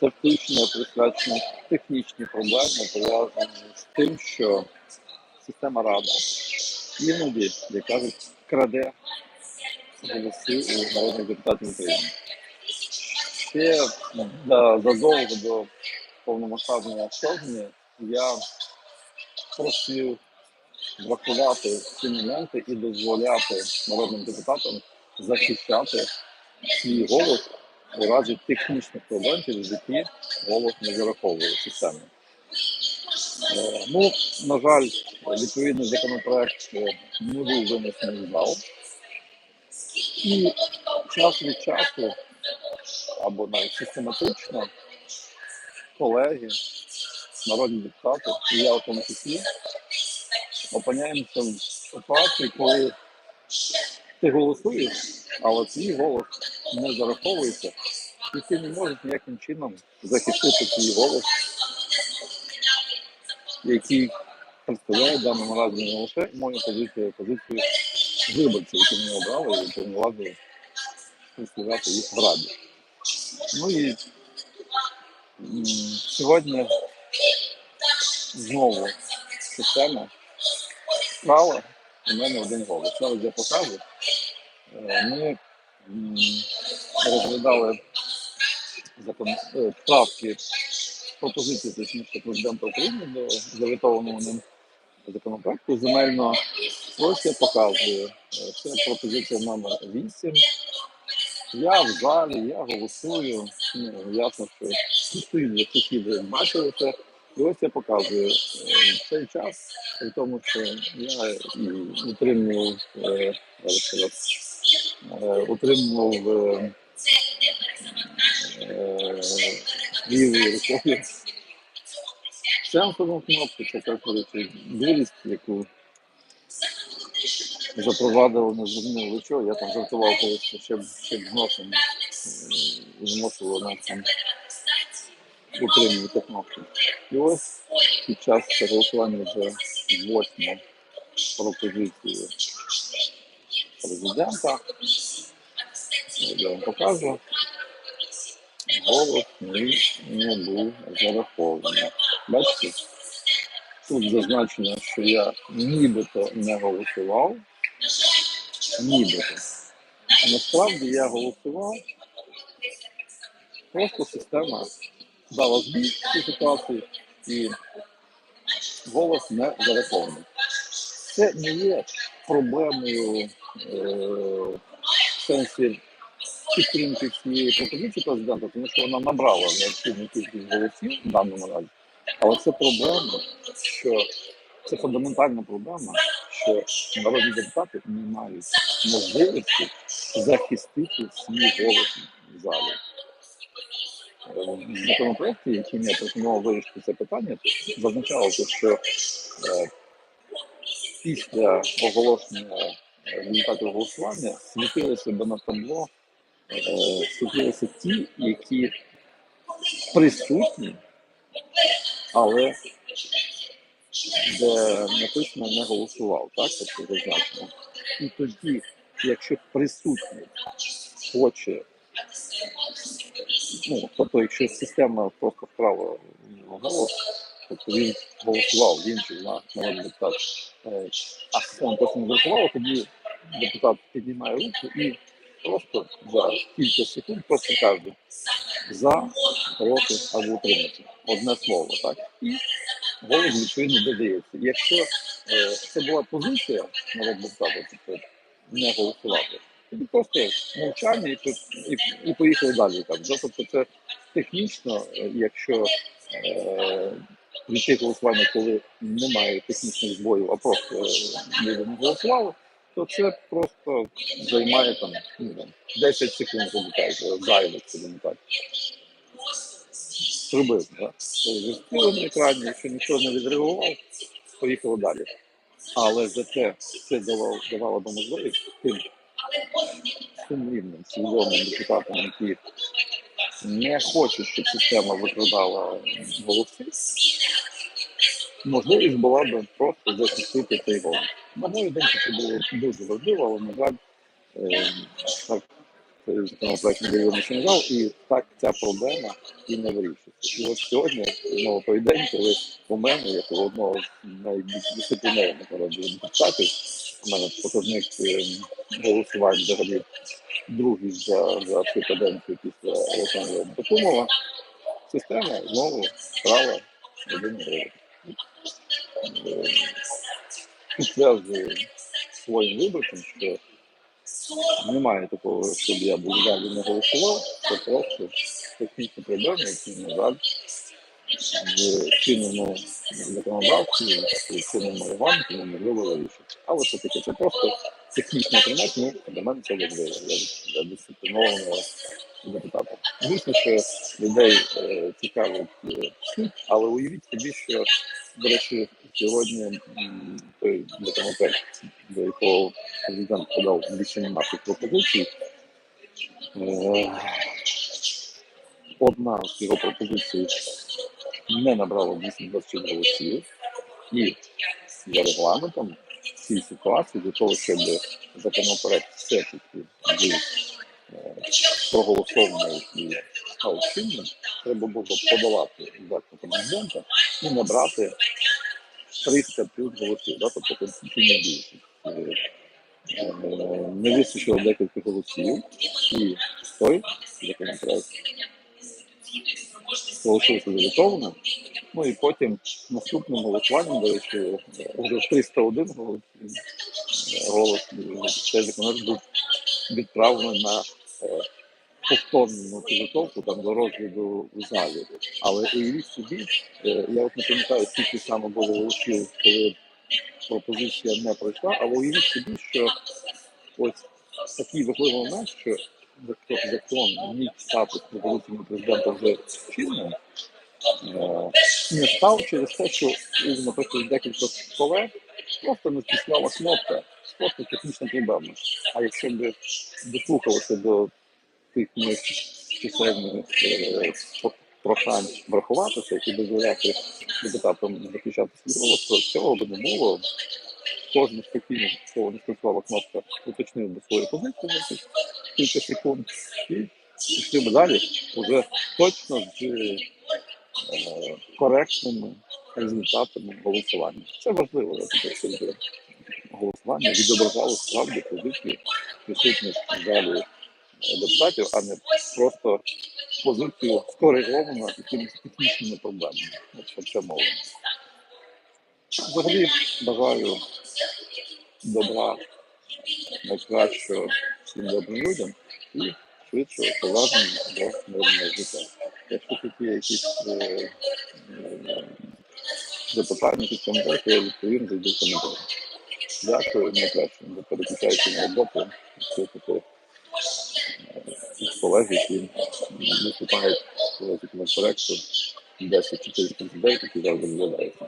Це включення присвячено технічні проблеми, пов'язані з тим, що система рада іноді, як кажуть, краде голоси у народних депутатів України. Ще да, задовго до повномасштабного вторгнення я просив врахувати ці моменти і дозволяти народним депутатам захищати свій голос у разі технічних проблем, через які голос не зараховує систему. Е, Ну, на жаль, відповідний законопроект е, не був винесений в зал. І час від часу, або навіть систематично, колеги, народні депутати, і я в тому числі, опиняємося в ситуації, коли ти голосуєш, але твій голос не зараховується, і ти не можеш ніяким чином захистити свій голос, який представляє в даному разі не лише мою позицію, а позицію виборців, які мене обрали і повноважили представляти їх в раді. Ну і сьогодні знову система справа у мене один голос. Навіть я покажу. Е, Ми розглядали закон е, правки пропозиції точніше президента України до завітованого ним законопроекту земельного. Ось я показую. Е, Це пропозиція номер 8. Я в залі, я голосую. Ну, ясно, що всі сусіди бачили це. І ось я показую цей час, при тому, що я і утримував, е, зараз е, утримував е, е, лівою рукою сенсорну кнопку, це так говорити, дурість, яку запровадили, не зрозуміло чого. Я там жартував колись, що ще, б- носом змусило нас там утримувати кнопку. І ось під час голосування за восьму пропозицію президента, я вам покажу, голос мій не був зарахований. Бачите? Тут зазначено, що я нібито не голосував. Нібито. Насправді я голосував. Просто система дала збій цій ситуації і голос не зарахований. Це не є проблемою е, в сенсі підтримки цієї пропозиції президента, тому що вона набрала необхідну кількість голосів в даному разі. Але це проблема, що це фундаментальна проблема, що народні депутати не мають можливості захистити свій голос в залі. Е, В законопроекті, яким я пропонував вирішити це питання, зазначалося, що е, після оголошення е, результатів голосування світилися би на табло, е, світилися ті, які присутні, але де написано не голосував, так? Тобто. І тоді, якщо присутній хоче, ну, тобто, якщо система просто вкрала голос, тобто він голосував, він чи вона народний депутат, а система просто не врахувала, тоді депутат піднімає руку і просто за кілька секунд просто каже за, проти або утримати. Одне слово, так? І голос відповідно додається. Якщо е, це була позиція народного депутата, тобто не голосувати, тоді просто мовчання і, і, і поїхали далі. Так. Тобто це технічно, е, якщо е, прийти голосування, коли немає технічних збоїв, а просто е, люди не голосували, то це просто займає там, ну, там 10 секунд, так, зайвих, так. Приблизно, так? Коли на екрані, якщо нічого не відреагував, поїхали далі. Але зате це давало, давало би можливість тим сумлінним, свідомим депутатам, які не хочуть, щоб система викрадала голоси, можливість була б просто захистити цей голос. На мою думку, це було дуже важливо, але, на жаль, е, так законопроект виведений на зал, і так ця проблема і не вирішується. І от сьогодні знову день, коли у мене, як у одного з найбільш дисциплінованих депутатів, у мене показник е, голосувань взагалі другий за, за цю каденцію після Олександра Бакумова, система знову справа один гривень. Е, Підтверджую своїм виборцям, що немає такого, щоб я був в не голосував, це просто технічні проблеми, які, на жаль, в чинному законодавстві, в чинному регламенті неможливо вирішити. Але все таки це просто технічний предмет, ну для мене це важливо. Я, я дисциплінованого депутата. Звісно, що людей е, цікавить е, але уявіть собі, що, до речі, сьогодні той законопроект, до якого президент подав більше наших пропозицій, е, одна з його пропозицій не набрала 226 голосів, і за регламентом в цій ситуації для того, щоб законопроект все-таки був проголосований і став чинним, треба було подолати вето президента і набрати 300 плюс голосів, да, тобто конституційну більшість. Е, Не вистачило декілька голосів, і той законопроект залишився заветованим. Ну і потім наступним голосуванням, до речі, вже 301 голос, е, голос е, цей законопроект був відправлений на повторну підготовку там до розгляду в залі. Але уявіть собі, е, я от не пам'ятаю, скільки саме було голосів, коли пропозиція не пройшла, але уявіть собі, що ось такий важливий момент, що закон, міг стати пропозиціями президента вже чинним, е, не став через те, що наприклад, декілька колег просто не стисляла кнопка, просто технічна проблема. А якщо б дослухалося до тих чисельних е, прохань врахуватися і дозволяти депутатам захищати свій голос, то цього би не було. Кожен спокійно, кого не спрацювала кнопка, уточнив би свою позицію цих кілька секунд і пішли би далі вже точно з е, коректними результатами голосування. Це важливо, щоб голосування відображало справді позицію присутніх в залі депутатів, а не просто позицію скориговану якимись технічними проблемами. От про це мова. Взагалі бажаю добра, найкращого всім добрим людям і швидшого повернення до мирного життя. Якщо тут є якісь е, е, запитання, якісь коментарі, я відповім зайду коментарі. Дякую, найкраще, не переключаюся на роботу. Все таки колеги, які виступають в законопроекту 10-4 людей, які завжди розглядаються.